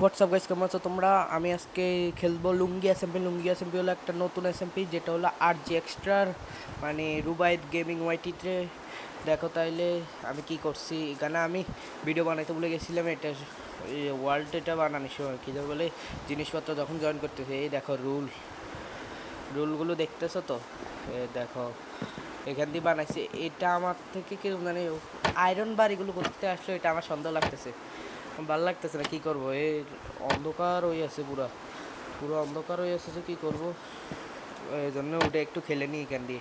WhatsApp guys কেমন আছো তোমরা? আমি আজকে খেলব লুঙ্গি এসএমপি লুঙ্গি এসএমপি হলো একটা নতুন এসএমপি যেটা হলো আর জি এক্সট্রার মানে রুবাইদ গেমিং ওয়াইটিতে দেখো তাইলে আমি কি করছি, এখানে আমি ভিডিও বানাইতে ভুলে গেছিলাম, এটা ওয়ার্ল্ড এটা বানানোর সময়। কী বলে, জিনিসপত্র যখন জয়েন করতেছে, এই দেখো রুল রুলগুলো দেখতেছো তো? দেখো, এখান দিয়ে বানাইছে। এটা আমার থেকে কেউ মানে আয়রন বাড়িগুলো করতে আসলে, এটা আমার সন্দেহ লাগতেছে। ভালো লাগতেছে না, কি করব? এই অন্ধকার হয়ে আছে পুরা। পুরো অন্ধকার হয়ে আছে যে কি করব? এই জন্য ওটা একটু খেলে নিই ক্যান্ডি।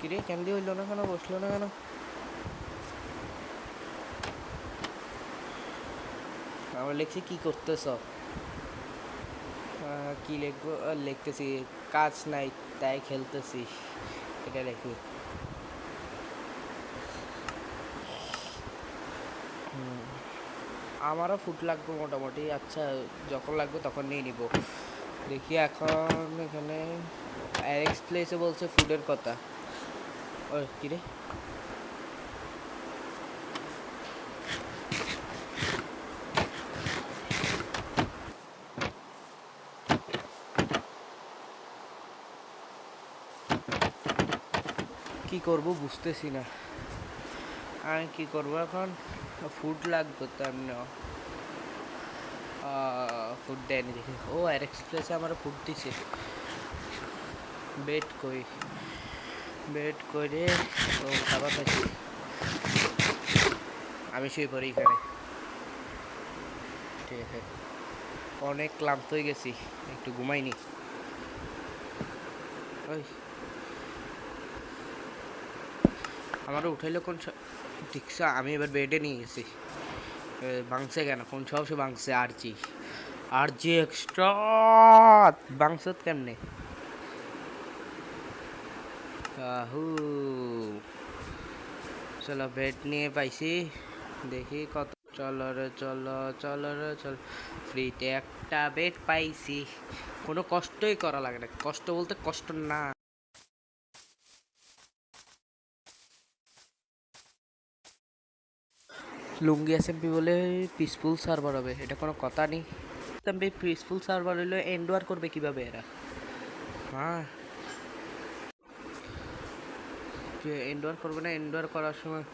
কিরে ক্যান্ডি হইল না কেন? বসল না কেন? আমরা লিখছি কি করতেছ? কি লিখব লিখতেছি কাজ নাই, তাই খেলতেছি। এটা লিখি আমারও ফুট লাগবে মোটামুটি। আচ্ছা যখন লাগবে তখন নিয়ে নিব। দেখি এখন এখানে অ্যারেক্স প্লেসে বলছে ফুডের কথা। ও কিরে কি করব বুঝতেছি না। আমি কি করব এখন? ফুড লাগবে তো ফুড দেয়নি দেখি ও আর এক্সপ্রেসে আমার ফুড দিছে বেট কই বেট করে ও খাবার পাইছি আমি শুয়ে পড়ি এখানে ঠিক আছে অনেক ক্লান্ত হয়ে গেছি একটু ঘুমাইনি ওই আমারও উঠাইলো কোন ঠিকসা আমি এবার বেডে নিয়ে গেছি। ভাঙছে কেন? কোন ভাঙছে আর জি আর জি এক্সট্রা ভাঙছত কেমনে? আহু। চলো বেড নিয়ে পাইছি। দেখি কত। চলো রে, চলো চলো রে, চলো। ফ্রিতে একটা বেড পাইছি। কোনো কষ্টই করা লাগে না। কষ্ট বলতে কষ্ট না। লুঙ্গি এসএমপি বলে পিসফুল সার্ভার হবে, এটা কোনো কথা নেই। এসএমপি পিসফুল সার্ভার হলে এন্ডওয়ার করবে কীভাবে এরা? হ্যাঁ। এন্ডওয়ার করবে না এন্ডওয়ার করার সময়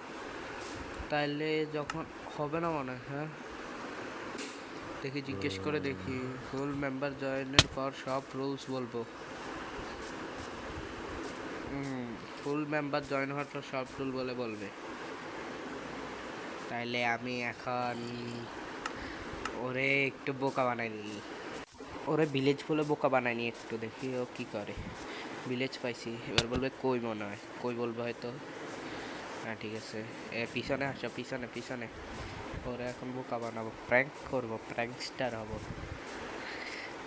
তাইলে যখন হবে না মনে হয় দেখি, জিজ্ঞেস করে দেখি ফুল মেম্বার জয়েনের পর সব রুলস বলব। ফুল মেম্বার জয়েন হওয়ার পর সব রুল বলে বলবে। তাইলে আমি এখন ওরে একটু বোকা বানাইনি ওরে ভিলেজ বলে বোকা বানাইনি একটু, দেখি ও কি করে। ভিলেজ পাইছি, এবার বলবে কই মনে হয়, কই বলবে হয়তো। হ্যাঁ ঠিক আছে। এ, পিছনে আসো, পিছনে পিছনে। ওরে এখন বোকা বানাবো প্র্যাঙ্ক করব প্র্যাঙ্ক স্টার হব।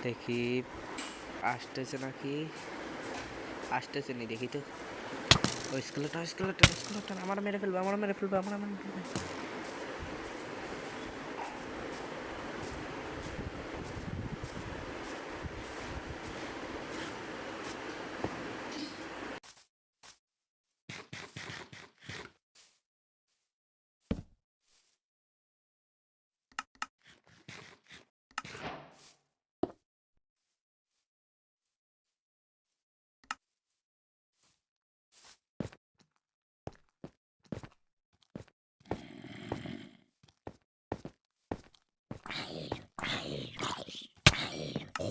দেখি, আসতেছে নাকি? আসতেছে নি, দেখি তো। ওই স্কুলেটা স্কুলেটা স্কুলেটা আমার মেরে ফেলবে, আমার মেরে ফেলবে, আমার মেরে ফেলবে।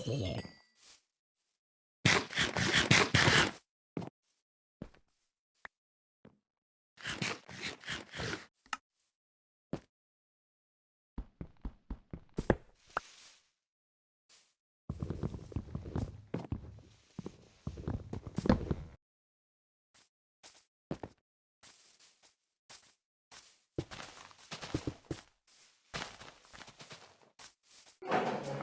Yeah.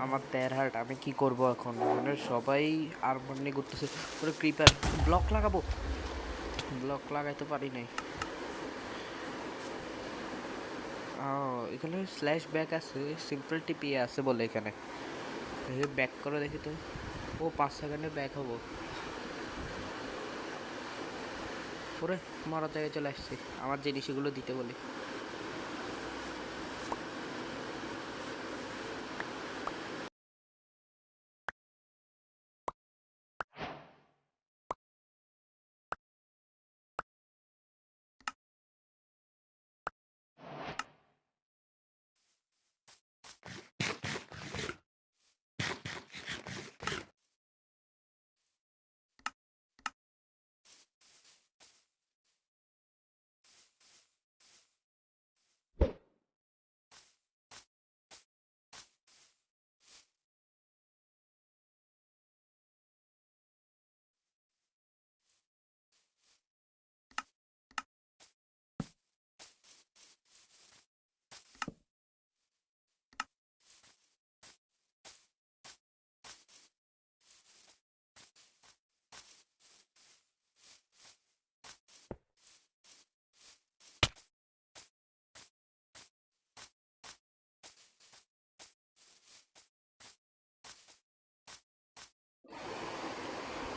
আমার তের হার্ট, আমি কি করব এখন? মানে সবাই আর মানে করতেছে। পুরো ক্রিপার ব্লক লাগাবো? ব্লক লাগাইতে পারি নাই। এখানে স্ল্যাশ ব্যাক আছে সিম্পল টিপি আছে বলে এখানে। ব্যাক করে দেখি তো। ও, পাঁচ সেকেন্ডে ব্যাক হব। ওরে মারা জায়গায় চলে আসছি। আমার জিনিসগুলো দিতে বলি।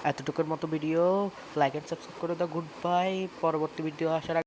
এতটুকুর মতো ভিডিও লাইক অ্যান্ড সাবস্ক্রাইব করে দাও গুড বাই পরবর্তী ভিডিও আসার